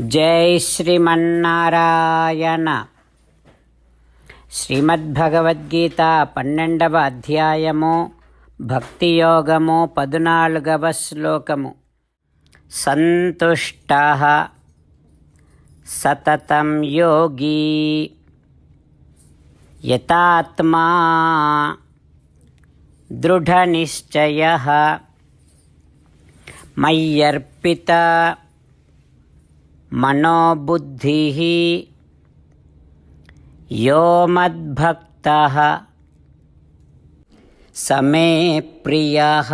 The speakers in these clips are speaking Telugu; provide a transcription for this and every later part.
జై శ్రీమన్నారాయణ. శ్రీమద్భగవద్గీత పన్నెండవ అధ్యాయము భక్తి యోగము పదునాలుగవ శ్లోకము. సంతుష్ట సతతం యోగి యతాత్మా దృఢనిశ్చయ మయ్యర్పిత మనోబుద్ధిः यो मद्भक्तः समे प्रियः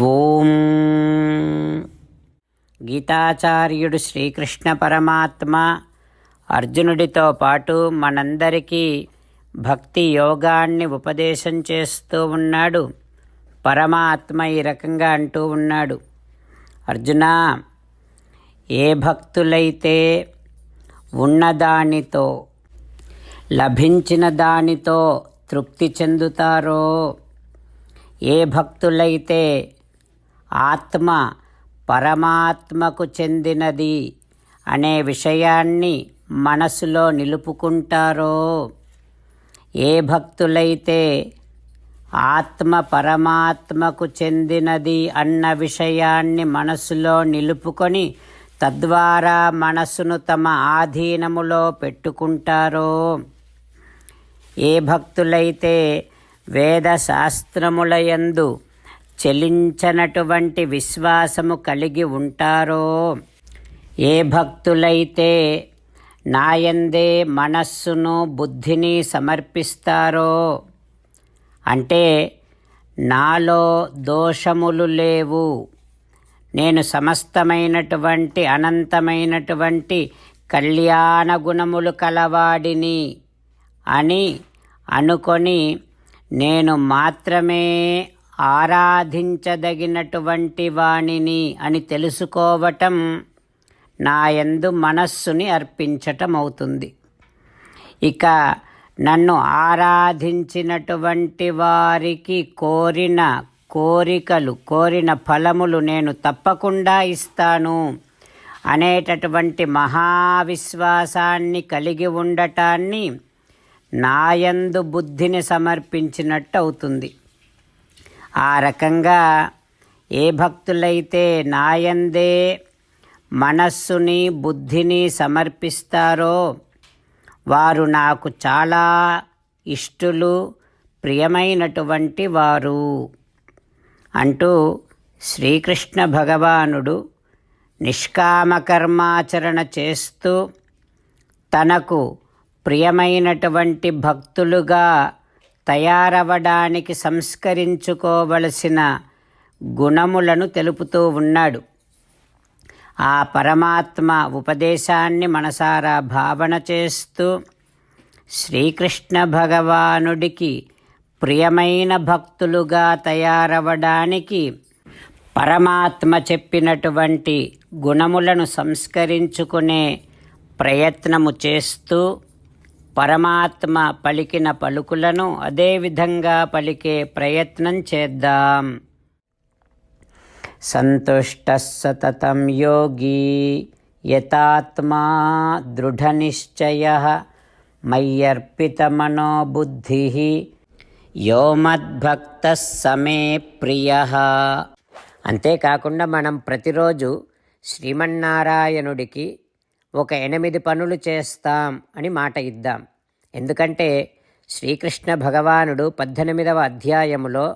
ఓం గీతాచార్యుడు శ్రీకృష్ణ పరమాత్మ అర్జునుడితో పాటు మనందరికీ భక్తి యోగాన్ని ఉపదేశం చేస్తూ ఉన్నాడు పరమాత్మ ఈ రకంగా అంటూ ఉన్నాడు అర్జున ఏ భక్తులైతే ఉన్నదానితో లభించిన దానితో తృప్తి చెందుతారో ఏ భక్తులైతే ఆత్మ పరమాత్మకు చెందినది అనే విషయాన్ని మనసులో నిలుపుకుంటారో ఏ భక్తులైతే ఆత్మ పరమాత్మకు చెందినది అన్న విషయాన్ని మనసులో నిలుపుకొని తద్వారా మనసును తమ ఆధీనములో పెట్టుకుంటారో. ఏ భక్తులైతే వేదశాస్త్రములయందు చెలించనటువంటి విశ్వాసము కలిగి ఉంటారో ఏ భక్తులైతే నాయందే మనస్సును బుద్ధిని సమర్పిస్తారో అంటే నాలో దోషములు లేవు. నేను సమస్తమైనటువంటి అనంతమైనటువంటి కళ్యాణ గుణములు కలవాడిని అని అనుకొని నేను మాత్రమే ఆరాధించదగినటువంటి వాణిని అని తెలుసుకోవటం నాయందు మనస్సుని అర్పించటం అవుతుంది ఇక నన్ను ఆరాధించినటువంటి వారికి కోరిన కోరికలు కోరిన ఫలములు నేను తప్పకుండా ఇస్తాను అనేటటువంటి మహావిశ్వాసాన్ని కలిగి ఉండటాన్ని నాయందు బుద్ధిని సమర్పించినట్టు అవుతుంది. ఆ రకంగా ఏ భక్తులైతే నాయందే మనస్సుని బుద్ధిని సమర్పిస్తారో వారు నాకు చాలా ఇష్టులు ప్రియమైనటువంటి వారు. అంటూ శ్రీకృష్ణ భగవానుడు నిష్కామకర్మాచరణ చేస్తూ తనకు ప్రియమైనటువంటి భక్తులుగా తయారవడానికి సంస్కరించుకోవలసిన గుణములను తెలుపుతూ ఉన్నాడు. ఆ పరమాత్మ ఉపదేశాన్ని మనసారా భావన చేస్తూ శ్రీకృష్ణ భగవానుడికి ప్రియమైన భక్తులుగా తయారవడానికి పరమాత్మ చెప్పినటువంటి గుణములను సంస్కరించుకునే ప్రయత్నము చేస్తూ పరమాత్మ పలికిన పలుకులను అదేవిధంగా పలికే ప్రయత్నం చేద్దాం. సంతుష్ట సతతం యోగి యతాత్మా దృఢనిశ్చయ మయ్యర్పితమనోబుద్ధి యో మద్భక్త సమే ప్రియ అంతేకాకుండా మనం ప్రతిరోజు శ్రీమన్నారాయణుడికి ఒక ఎనిమిది పనులు చేస్తాం అని మాట ఇద్దాం. ఎందుకంటే శ్రీకృష్ణ భగవానుడు పద్దెనిమిదవ అధ్యాయములో